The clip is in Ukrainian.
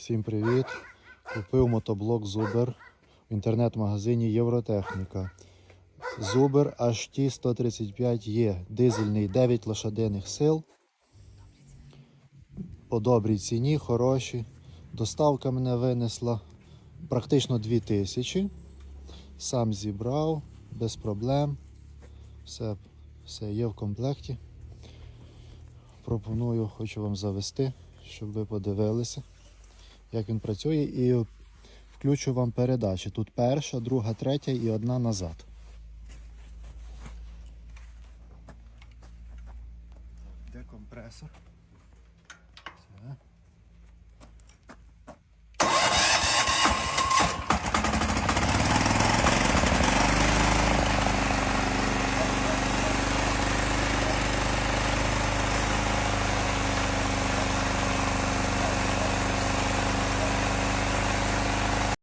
Всім привіт! Купив мотоблок Зубер в інтернет-магазині Євротехніка. Зубер HT 135 є дизельний 9 лошадиних сил. По добрій ціні, хороші. Доставка мене винесла практично 2000. Сам зібрав без проблем. Все, все є в комплекті. Пропоную, хочу вам завести, щоб ви подивилися, як він працює, і включу вам передачі. Тут перша, друга, третя і одна назад. Де компресор?